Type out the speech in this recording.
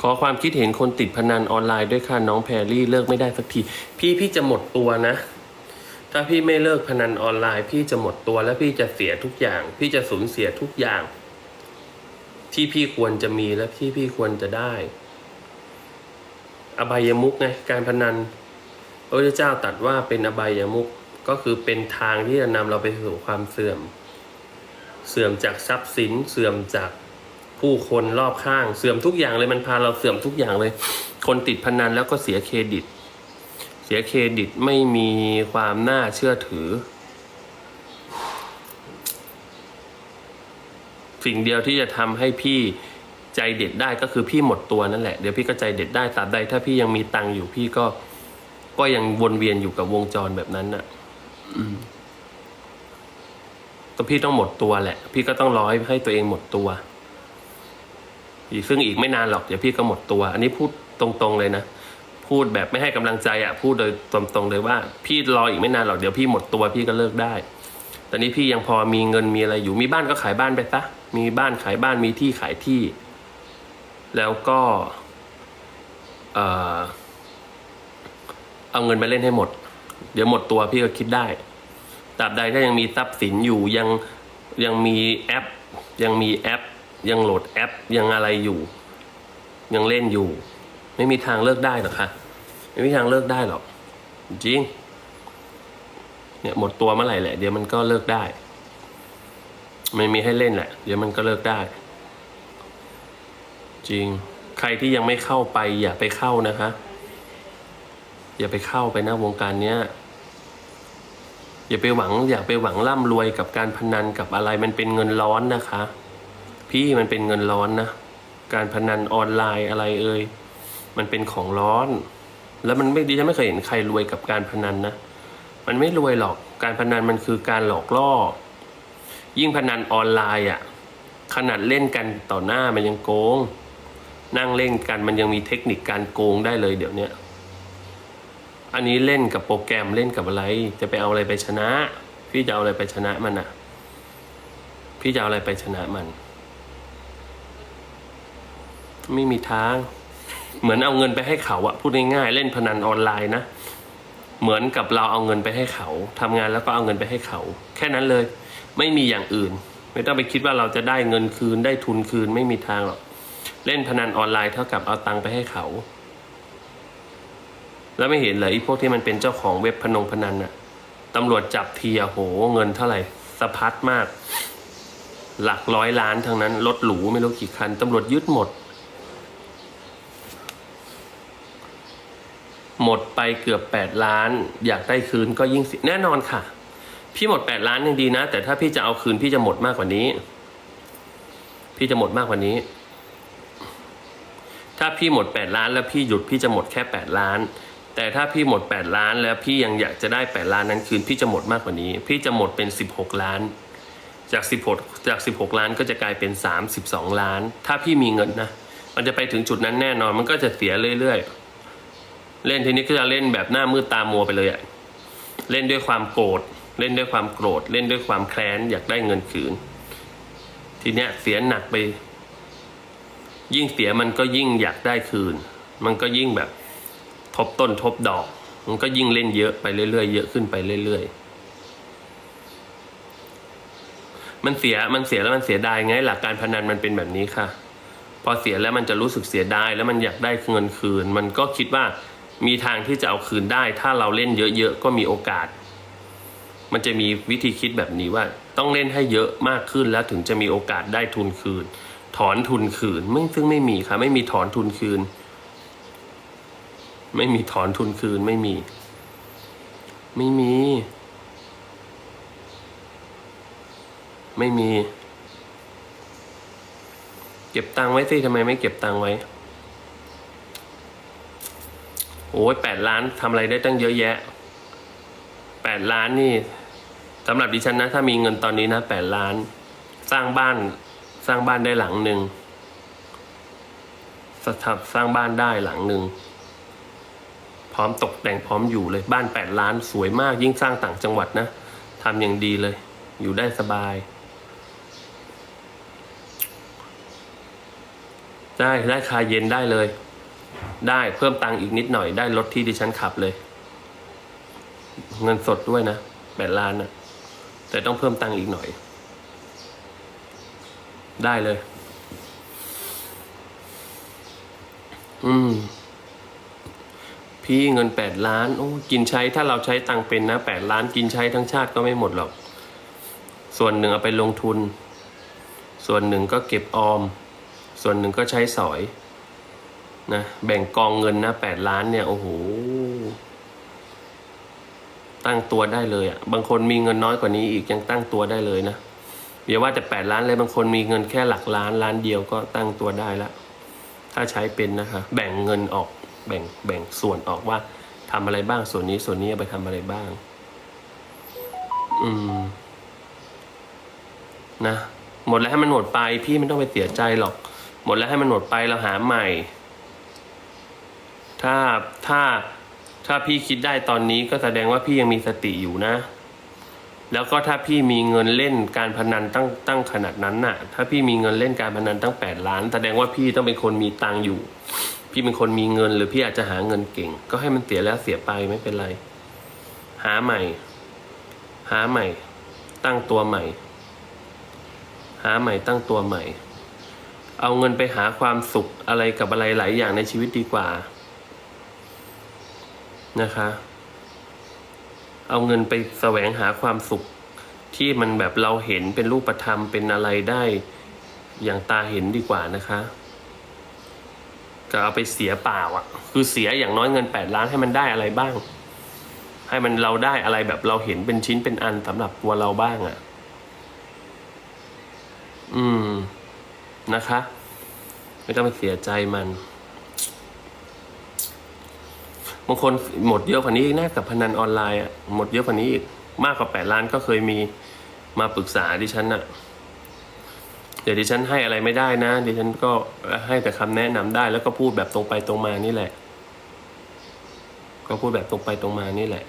ขอความคิดเห็นคนติดพนันออนไลน์ด้วยค่ะน้องแพรรี่เลิกไม่ได้สักที พี่พี่จะหมดตัวนะ ถ้าพี่ไม่เลิกพนันออนไลน์ พี่จะหมดตัวแล้วพี่จะเสียทุกอย่าง พี่จะสูญเสียทุกอย่าง ที่พี่ควรจะมีและที่พี่ควรจะได้ อบายมุกไงการพนันพระพุทธเจ้าตัดว่าเป็นอบายมุกก็คือเป็นทางที่จะนำเราไปสู่ความเสื่อม เสื่อมจากทรัพย์สินเสื่อมจาก ผู้คนรอบข้างเสื่อมทุกอย่างเลยมันพาเราเสื่อมทุกอย่างเลย คนติดพนันแล้วก็เสียเครดิต เสียเครดิตไม่มีความน่าเชื่อถือ สิ่งเดียวที่จะทำให้พี่ใจเด็ดได้ก็คือพี่หมดตัวนั่นแหละเดี๋ยวพี่ก็ใจเด็ดได้ตราบใดถ้าพี่ยังมีตังค์อยู่พี่ก็ ก็ยังวนเวียนอยู่กับวงจรแบบนั้นน่ะก็พี่ต้องหมดตัวแหละ พี่ก็ต้องร้อให้ให้ตัวเองหมดตัว ซึ่งอีกไม่นานหรอกเดี๋ยวพี่ก็หมดตัว อันนี้พูดตรงๆเลยนะ พูดแบบไม่ให้กำลังใจอะพูดโดยตรงๆเลยว่า พี่รออีกไม่นานหรอกเดี๋ยวพี่หมดตัวพี่ก็เลิกได้ ตอนนี้พี่ยังพอมีเงินมีอะไรอยู่มีบ้านก็ขายบ้านไปซะมีบ้านขายบ้านมีที่ขายที่ แล้วก็เออเอาเงินไปเล่นให้หมด เดี๋ยวหมดตัวพี่ก็คิดได้ตราบใดถ้ายังมีทรัพย์สินอยู่ยังยังมีแอป ยังมีแอป ยังโหลดแอปยังอะไรอยู่ ยังเล่นอยู่ ไม่มีทางเลิกได้หรอกค่ะไม่มีทางเลิกได้หรอก จริง เนี่ยหมดตัวเมื่อไหร่แหละ เดี๋ยวมันก็เลิกได้ ไม่มีให้เล่นแหละ เดี๋ยวมันก็เลิกได้ จริง ใครที่ยังไม่เข้าไป อย่าไปเข้านะคะ อย่าไปเข้าไปนะวงการเนี้ยอย่าไปหวัง อย่าไปหวังร่ำรวยกับการพนันกับอะไรมันเป็นเงินร้อนนะคะ พี่มันเป็นเงินร้อนนะ การพนันออนไลน์อะไรเอ่ยมันเป็นของร้อน แล้วมันไม่ดีฉันไม่เคยเห็นใครรวยกับการพนันนะ มันไม่รวยหรอกการพนันมันคือการหลอกล่อ ยิ่งพนันออนไลน์อะขนาดเล่นกันต่อหน้ามันยังโกง นั่งเล่นกันมันยังมีเทคนิคการโกงได้เลยเดี๋ยวนี้อันนี้เล่นกับโปรแกรมเล่นกับอะไร จะไปเอาอะไรไปชนะ พี่จะเอาอะไรไปชนะมันอะ พี่จะเอาอะไรไปชนะมัน ไม่มีทาง เหมือนเอาเงินไปให้เขาอะพูดง่ายๆเล่นพนันออนไลน์นะ เหมือนกับเราเอาเงินไปให้เขาทำงานแล้วก็เอาเงินไปให้เขา แค่นั้นเลย ไม่มีอย่างอื่น ไม่ต้องไปคิดว่าเราจะได้เงินคืนได้ทุนคืนไม่มีทางหรอกเล่นพนันออนไลน์เท่ากับเอาตังค์ไปให้เขา แล้วไม่เห็นเลยไอ้พวกที่มันเป็นเจ้าของเว็บพนงพนันน่ะตำรวจจับทีอะโหเงินเท่าไหร่สะพัดมาก หลักร้อยล้านทั้งนั้นรถหรูไม่รู้กี่คันตำรวจยึดหมด หมดไปเกือบแปดล้าน อยากได้คืนก็ยิ่งเสียแน่นอนค่ะ พี่หมดแปดล้านยังดีนะ แต่ถ้าพี่จะเอาคืนพี่จะหมดมากกว่านี้ พี่จะหมดมากกว่านี้ ถ้าพี่หมดแปดล้าน แล้วพี่หยุดพี่จะหมดแค่แปดล้าน แต่ถ้าพี่หมดแปดล้าน แล้วพี่ยังอยากจะได้แปดล้านนั้นคืน พี่จะหมดมากกว่านี้ พี่จะหมดเป็นสิบหกล้าน จากสิบหกจากสิบหกล้านก็จะกลายเป็นสามสิบสองล้าน ถ้าพี่มีเงินนะ มันจะไปถึงจุดนั้นแน่นอน มันก็จะเสียเรื่อยๆ เล่นทีนี้ก็จะเล่นแบบหน้ามืดตามัวไปเลยอะเล่นด้วยความโกรธ เล่นด้วยความโกรธ เล่นด้วยความแค้น อยากได้เงินคืน ทีเนี้ยเสียหนักไป ยิ่งเสียมันก็ยิ่งอยากได้คืน มันก็ยิ่งแบบทบต้นทบดอก มันก็ยิ่งเล่นเยอะไปเรื่อยๆ เยอะขึ้นไปเรื่อยๆมันเสีย มันเสียแล้วมันเสียดายไง หลักการพนันมันเป็นแบบนี้ค่ะ พอเสียแล้วมันจะรู้สึกเสียดายแล้วมันอยากได้เงินคืน มันก็คิดว่า มีทางที่จะเอาคืนได้ ถ้าเราเล่นเยอะๆก็มีโอกาส มันจะมีวิธีคิดแบบนี้ว่า ต้องเล่นให้เยอะมากขึ้นแล้วถึงจะมีโอกาสได้ทุนคืน ถอนทุนคืนไม่ซึ่งไม่มีค่ะไม่มีถอนทุนคืน ไม่มีถอนทุนคืนไม่มี ไม่มี ไม่มี เก็บตังไว้สิทำไมไม่เก็บตังไว้ โอ้ยแปดล้านทำอะไรได้ตั้งเยอะแยะแปดล้านนี่สำหรับดิฉันนะ ถ้ามีเงินตอนนี้นะแปดล้าน สร้างบ้านสร้างบ้านได้หลังหนึ่งสถับสร้างบ้านได้หลังหนึ่งพร้อมตกแต่งพร้อมอยู่เลยบ้านแปดล้านสวยมากยิ่งสร้างต่างจังหวัดนะทำอย่างดีเลย อยู่ได้สบาย ได้ได้คาเย็นได้เลย ได้เพิ่มตังค์อีกนิดหน่อยได้รถที่ดิฉันขับเลย เงินสดด้วยนะแปดล้านนะแต่ต้องเพิ่มตังค์อีกหน่อย ได้เลย อืม พี่เงินแปดล้าน โอ้กินใช้ถ้าเราใช้ตังค์เป็นนะแปดล้านกินใช้ทั้งชาติก็ไม่หมดหรอก ส่วนหนึ่งเอาไปลงทุน ส่วนหนึ่งก็เก็บออม ส่วนหนึ่งก็ใช้สอย นะแบ่งกองเงินนะแปดล้านเนี่ยโอ้โหตั้งตัวได้เลยอะ่ะบางคนมีเงินน้อยกว่านี้อีกยังตั้งตัวได้เลยนะอย่าว่าแต่แปดล้านเลยบางคนมีเงินแค่หลักล้านล้านเดียวก็ตั้งตัวได้ละถ้าใช้เป็นนะคะแบ่งเงินออกแบ่งแบ่งส่วนออกว่าทำอะไรบ้างส่วนนี้ส่วนนี้ไปทำอะไรบ้าง อืม นะหมดแล้วให้มันหมดไป พี่ไม่ต้องไปเสียใจหรอก หมดแล้วให้มันหมดไปเราหาใหม่ ถ้าถ้าถ้าพี่คิดได้ตอนนี้ก็แสดงว่าพี่ยังมีสติอยู่นะ แล้วก็ถ้าพี่มีเงินเล่นการพนันตั้งตั้งขนาดนั้นน่ะ ถ้าพี่มีเงินเล่นการพนันตั้งแปดล้าน แสดงว่าพี่ต้องเป็นคนมีตังค์อยู่ พี่เป็นคนมีเงินหรือพี่อาจจะหาเงินเก่ง ก็ให้มันเสียแล้วเสียไปไม่เป็นไร หาใหม่ หาใหม่ ตั้งตัวใหม่ หาใหม่ตั้งตัวใหม่ เอาเงินไปหาความสุขอะไรกับอะไรหลายอย่างในชีวิตดีกว่า นะคะ เอาเงินไปแสวงหาความสุขที่มันแบบเราเห็นเป็นรูปธรรมเป็นอะไรได้อย่างตาเห็นดีกว่านะคะ ก็เอาไปเสียเปล่าอะ่ะ คือเสียอย่างน้อยเงินแปดล้านให้มันได้อะไรบ้าง ให้มันเราได้อะไรแบบเราเห็นเป็นชิ้นเป็นอันสำหรับตัวเราบ้างอะ่ะ อืมนะคะ ไม่ต้องไปเสียใจมัน บางคนหมดเยอะกว่านี้อีกนะกับพนันออนไลน์อะหมดเยอะกว่านี้อีกมากกว่าแปดล้านก็เคยมีมาปรึกษาดิฉันอะเดี๋ยวดิฉันให้อะไรไม่ได้นะดิฉันก็ให้แต่คำแนะนำได้ แล้วก็พูดแบบตรงไปตรงมานี่แหละ ก็พูดแบบตรงไปตรงมานี่แหละ